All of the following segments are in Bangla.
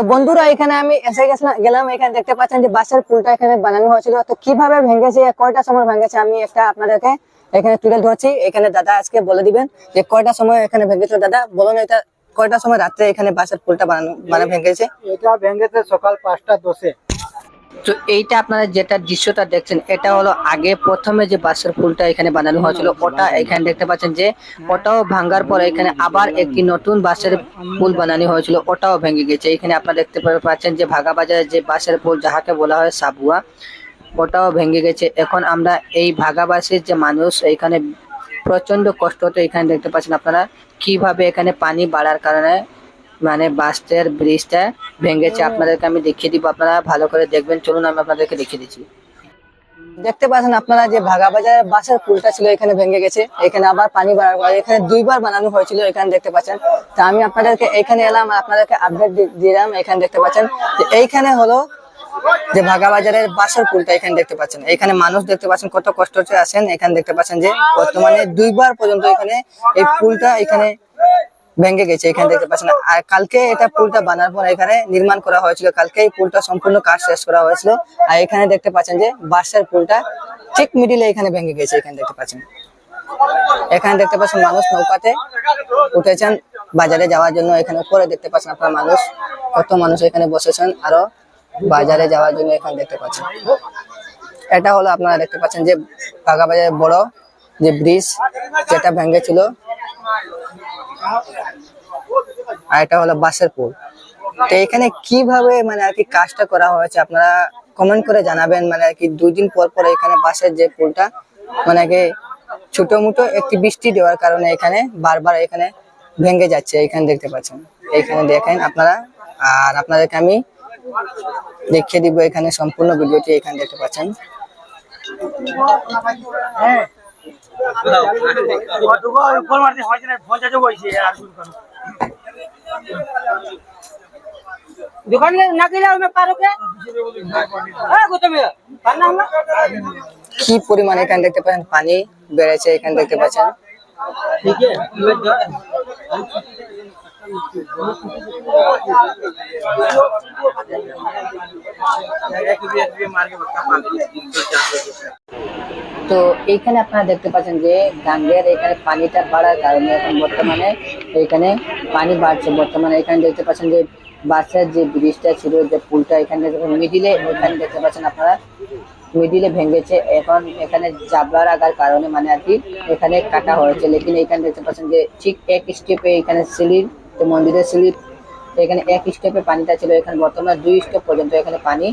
তো বন্ধুরা, এখানে আমি এসে গেছিলাম, গেলাম, এখানে দেখতে পাচ্ছেন যে বাসের পুলটা এখানে বানানো হয়েছিল। তো কীভাবে ভেঙেছে, কয়টা সময় ভেঙেছে, আমি একটা আপনাদেরকে এখানে তুলে ধরছি। এখানে দাদা আজকে বলে দিবেন যে কয়টা সময় এখানে ভেঙেছিল দাদা, বলুন এটা কয়টা সময় রাত্রে এখানে বাসের পুলটা বানানো মানে ভেঙেছে? এটা ভেঙেছে সকাল পাঁচটা দশে। তো এইটা আপনারা যেটা দৃশ্যটা দেখছেন এটা হলো আগে প্রথমে যে বাঁশের ফুলটা এখানে বানানো হয়েছিল ওটা এখানে দেখতে পাচ্ছেন যে ওটাও ভাঙ্গার পর এখানে আবার একটি নতুন বাঁশের ফুল বানানো হয়েছিল ওটাও ভেঙে গেছে। এখানে আপনারা দেখতে পাচ্ছেন যে ভাগা বাজারে যে বাঁশের ফুল যাহাকে বলা হয় সাবুয়া ওটাও ভেঙে গেছে। এখন আমরা এই ভাগা বাঁশের যে মানুষ এখানে প্রচণ্ড কষ্ট কষ্টতে এখানে দেখতে পাচ্ছেন আপনারা কীভাবে এখানে পানি বাড়ার কারণে মানে বাসটার ব্রিজটা ভেঙেছে। আপনাদেরকে আমি দেখিয়ে দিব। আপনারা ভালো করে দেখবেন। চলুন আমি আপনাদেরকে দেখিয়ে দিচ্ছি। দেখতে পাচ্ছেন আপনারা যে ভাগা বাজারের বাসের পুলটা ছিল এখানে ভেঙে গেছে। এখানে আবার পানি বাড়ার পরে এখানে দুইবার বানানো হয়েছিল এখানে দেখতে পাচ্ছেন। তা আমি আপনাদেরকে এখানে এলাম আর আপনাদেরকে আপডেট দিলাম এখানে দেখতে পাচ্ছেন। যে এইখানে হলো যে ভাগা বাজারের বাসের পুলটা এখানে দেখতে পাচ্ছেন। এখানে মানুষ দেখতে পাচ্ছেন কত কষ্ট হচ্ছে আছেন এখানে দেখতে পাচ্ছেন যে বর্তমানে দুইবার পর্যন্ত এখানে এই পুলটা এখানে ভেঙে গেছে এখানে দেখতে পাচ্ছেন আর কালকে এটা পুলটা বানার পর এখানে নির্মাণ করা হয়েছিল। কালকে এই পুলটা সম্পূর্ণ কাজ শেষ করা হয়েছিল। আর এখানে দেখতে পাচ্ছেন যে বাসের পুলটা ঠিক মিডিলে এখানে ভেঙে গেছে এখানে দেখতে পাচ্ছেন। এখানে দেখতে পাচ্ছেন মানুষ নৌকাতে উঠেছেন। বাজারে যাওয়ার জন্য এখানে উপরে দেখতে পাচ্ছেন আপনার মানুষ। কত মানুষ এখানে বসেছেন আরও বাজারে যাওয়ার জন্য এখানে দেখতে পাচ্ছেন। এটা হলো আপনারা দেখতে পাচ্ছেন যে বাগা বাজারের বড় যে ব্রিজ যেটা ভেঙেছিল। আর এটা হলো বাসের পুল তো এখানে কীভাবে মানে আর কি কাজটা করা হয়েছে আপনারা কমেন্ট করে জানাবেন মানে আর কি দুই দিন পর পর এখানে বাসের যে পুলটা মানে কি ছোট মোটো একটি বৃষ্টি দেওয়ার কারণে এখানে বারবার এখানে ভেঙে যাচ্ছে, এখানে দেখতে পাচ্ছেন। এখানে দেখেন আপনারা, আর আপনাদেরকে আমি দেখিয়ে দিব এখানে সম্পূর্ণ ভিডিওটি, এখানে দেখতে পাচ্ছেন। দোকান গেলে আমি পারো কে পরিমাণ এখানে দেখতে পাচ্ছেন? পানি বেড়েছে এখানে দেখতে পাচ্ছেন? ঠিক তো এইখানে আপনারা দেখতে পাচ্ছেন যে গাঙ্গের এখানে পানিটা বাড়ার কারণে এখন বর্তমানে এখানে পানি বাড়ছে। বর্তমানে এখানে দেখতে পাচ্ছেন যে বাসের যে ব্রিজটা ছিল, যে পুলটা এখানে মিডিলে এখানে দেখতে পাচ্ছেন আপনারা মিডিলে ভেঙেছে। এখন এখানে জাবলার আগার কারণে মানে আর কি এখানে কাটা হয়েছে। লেকিন এখানে দেখতে পাচ্ছেন যে ঠিক এক স্টেপে এখানে সিলির, যে মন্দিরের সিলির, এখানে এক স্টেপে পানিটা ছিল। এখানে বর্তমানে দুই স্টেপ পর্যন্ত এখানে পানি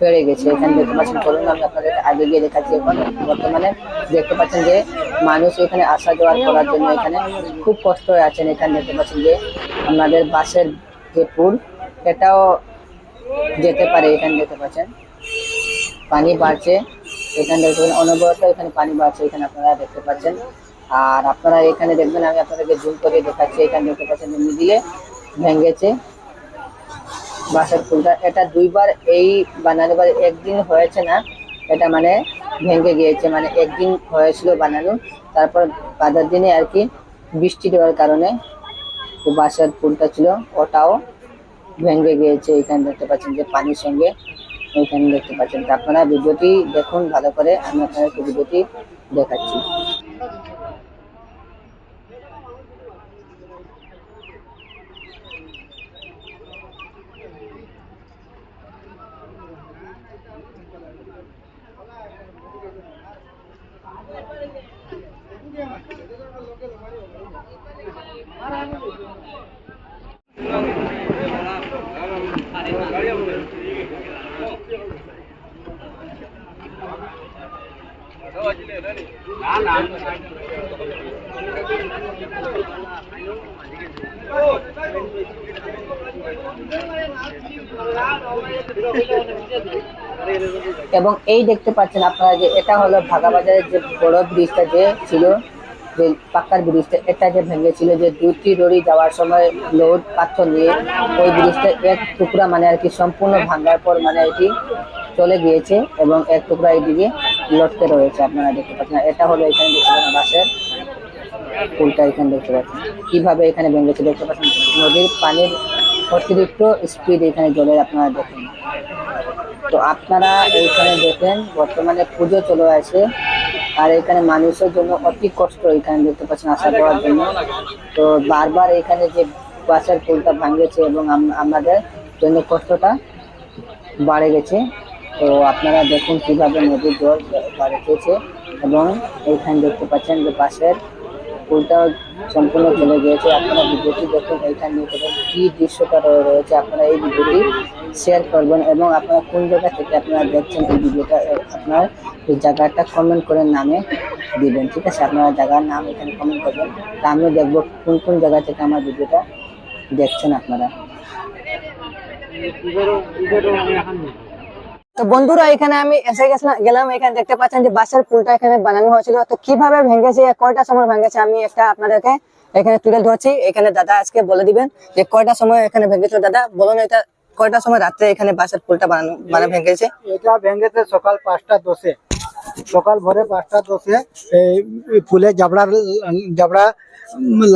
বেড়ে গেছে। এখানে দেখতে পাচ্ছেন চলুন আমি আপনাদের আগে গিয়ে দেখাচ্ছি। এখন বর্তমানে দেখতে পাচ্ছেন যে মানুষ এখানে আসা যাওয়া করার জন্য এখানে খুব কষ্ট হয়ে আছেন। এখানে দেখতে পাচ্ছেন যে আমাদের বাসের যে পুল এটাও যেতে পারে এখানে দেখতে পাচ্ছেন। পানি বাড়ছে। এখানে দেখতে পাচ্ছেন অনবরত এখানে পানি বাড়ছে, এখানে আপনারা দেখতে পাচ্ছেন। আর আপনারা এখানে দেখবেন, আমি আপনাদেরকে জুম করে দেখাচ্ছি। এখানে দেখতে পাচ্ছেন যে মিডিলে ভেঙেছে। বাঁশের ফুলটা। এটা দুইবার এই বানানো বা একদিন হয়েছে না, এটা মানে ভেঙে গিয়েছে মানে একদিন হয়েছিল বানানো। তারপর বাজার দিনে আর কি বৃষ্টি দেওয়ার কারণে যে বাঁশের ফুলটা ছিল, ওটাও ভেঙে গিয়েছে। এখানে দেখতে পাচ্ছেন যে পানির সঙ্গে এখানে দেখতে পাচ্ছেন। আপনারা ভিডিওটি দেখুন ভালো করে, আমি আপনাদেরকে ভিডিওটি দেখাচ্ছি। ના ના এবং এই দেখতে পাচ্ছেন আপনারা যে এটা হলো ভাগাবাজারের যে বড় ব্রিজটা যে ছিল, যে পাক্কার ব্রিজটা, এটা যে ভেঙেছিল যে দুটি লরি যাওয়ার সময় লোড পাথর নিয়ে ওই ব্রিজটা এক টুকরা মানে আর কি সম্পূর্ণ ভাঙার পর মানে এটি চলে গিয়েছে এবং এক টুকরা এইদিকে লটকে রয়েছে, আপনারা দেখতে পাচ্ছেন। এটা হলো এখানে বাসের পুলটা এখানে দেখতে পাচ্ছেন কীভাবে এখানে ভেঙেছে দেখতে পাচ্ছেন? নদীর পানির অতিরিক্ত স্পিড এখানে জলের আপনারা দেখেন। তো আপনারা এইখানে দেখেন, বর্তমানে পুজো চলে আসে। আর এখানে মানুষের জন্য অতি কষ্ট এখানে দেখতে পাচ্ছেন আসা যাওয়ার জন্য। তো বারবার এখানে যে বাসের পুলটা ভাঙেছে এবং আম- আমাদের জন্য কষ্টটা বাড়ে গেছে। তো আপনারা দেখুন কীভাবে নদীর জল বাড়তেছে এবং এইখানে দেখতে পাচ্ছেন যে পাশের পুলটা সম্পূর্ণ চলে গিয়েছে। আপনারা ভিডিওটি দেখুন এইখানে কি দৃশ্যটা রয়েছে। আপনারা এই ভিডিওটি শেয়ার করবেন এবং আপনারা কোন জায়গা থেকে আপনারা দেখছেন এই ভিডিওটা আপনার এই জায়গাটা কমেন্ট করে নামে দিবেন। ঠিক আছে? আপনারা জায়গার নাম এখানে কমেন্ট করবেন। তা আমিও দেখব কোন কোন জায়গা থেকে আমার ভিডিওটা দেখছেন আপনারা। তো বন্ধুরা, এখানে আমি এসে গেছিলাম, গেলাম, এখানে দেখতে পাচ্ছেন যে বাসের পুলটা এখানে বানানো হয়েছিল। তো কীভাবে ভেঙেছে, কয়টা সময় ভেঙেছে, আমি একটা আপনাদেরকে এখানে তুলে ধরছি। এখানে দাদা আজকে বলে দিবেন যে কয়টা সময় এখানে ভেঙেছিল দাদা, বলুন এটা কয়টা সময় রাত্রে এখানে বাসের পুলটা বানানো মানে ভেঙেছে? এটা ভেঙেছে সকাল পাঁচটা দশে। সকাল ভোরে পাঁচটা দশে ফুলে জাবড়া জাবড়া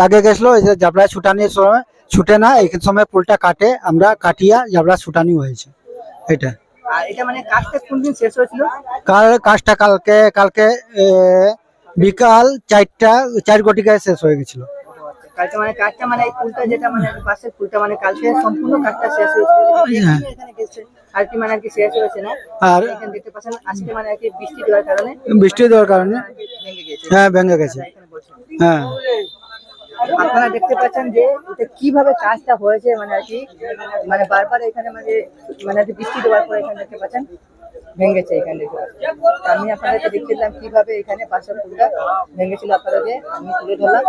লাগে গেছিল জাবড়া ছুটানির সময়, ছুটে না, এই সময় পুলটা কাটে। আমরা কাটিয়া জাবড়া ছুটানি হয়েছে। এটা। আর এটা মানে কাজটা কোন দিন শেষ হয়েছিল? কাল কাজটা কালকে কালকে বিকাল চারটা চার কোটিকায় শেষ হয়ে গেছিল। কালকে মানে কাজটা মানে এই পুলটা যেটা মানে পুলটা মানে কালকে সম্পূর্ণ কাজটা শেষ হয়েছিল। হ্যাঁ। এখানে গেছে। আর কি মানে আর কি শেষ হয়েছে না? আর এখানে দেখতে পাচ্ছেন আজকে মানে আর কি বৃষ্টি দেওয়ার কারণে বৃষ্টি দেওয়ার কারণে হ্যাঁ ভেঙে গেছে। হ্যাঁ। আপনারা দেখতে পাচ্ছেন যে এটা কীভাবে কাজটা হয়েছে মানে আর কি মানে বারবার এখানে মানে মানে বৃষ্টি দেওয়ার পর এখানে দেখতে পাচ্ছেন, ভেঙেছে এখানে। আমি আপনাদেরকে দেখিয়ে দিলাম কীভাবে এখানে পাশের ফুলটা ভেঙেছিল আপনাদেরকে, আমি তুলে ধরলাম।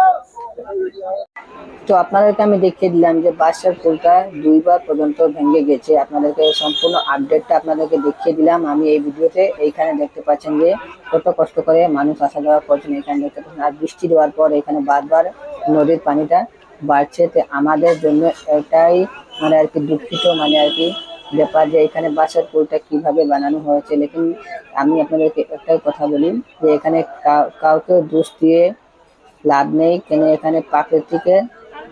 তো আপনাদেরকে আমি দেখিয়ে দিলাম যে বাসের পুলটা দুইবার পর্যন্ত ভেঙে গেছে। আপনাদেরকে সম্পূর্ণ আপডেটটা আপনাদেরকে দেখিয়ে দিলাম। আমি এই ভিডিওতে এইখানে দেখতে পাচ্ছেন যে কত কষ্ট করে মানুষ আসা যাওয়া করছেন এখানে দেখতে পাচ্ছেন। আর বৃষ্টি দেওয়ার পর এখানে বারবার নদীর পানিটা বাড়ছে, তো আমাদের জন্য এটাই মানে আর কি দুঃখিত মানে আর কি ব্যাপার যে এখানে বাসের পুলটা কীভাবে বানানো হয়েছে। লেকিন আমি আপনাদেরকে একটাই কথা বলি যে এখানে কাউ- কাউকে দোষ দিয়ে লাভ নেই। কেন এখানে প্রাকৃতিকের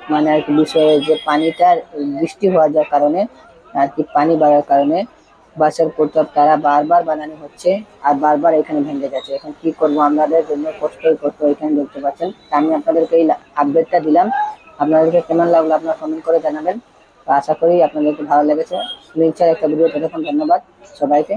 মানে আর কি বিষয়ে যে পানিটা বৃষ্টি হওয়ার যার কারণে আর কি পানি বাড়ার কারণে বাসের প্রতাপ তারা বারবার বানানো হচ্ছে আর বারবার এখানে ভেঙে যাচ্ছে। এখন কি করব আপনাদের জন্য কষ্ট কষ্ট এখানে দেখতে পাচ্ছেন। আমি আপনাদেরকে এই আপডেটটা দিলাম। আপনাদেরকে কেমন লাগল আপনারা কমেন্ট করে জানাবেন। আশা করি আপনাদেরকে ভালো লেগেছে। নিশ্চয় একটা ভিডিও ততক্ষণ ধন্যবাদ সবাইকে।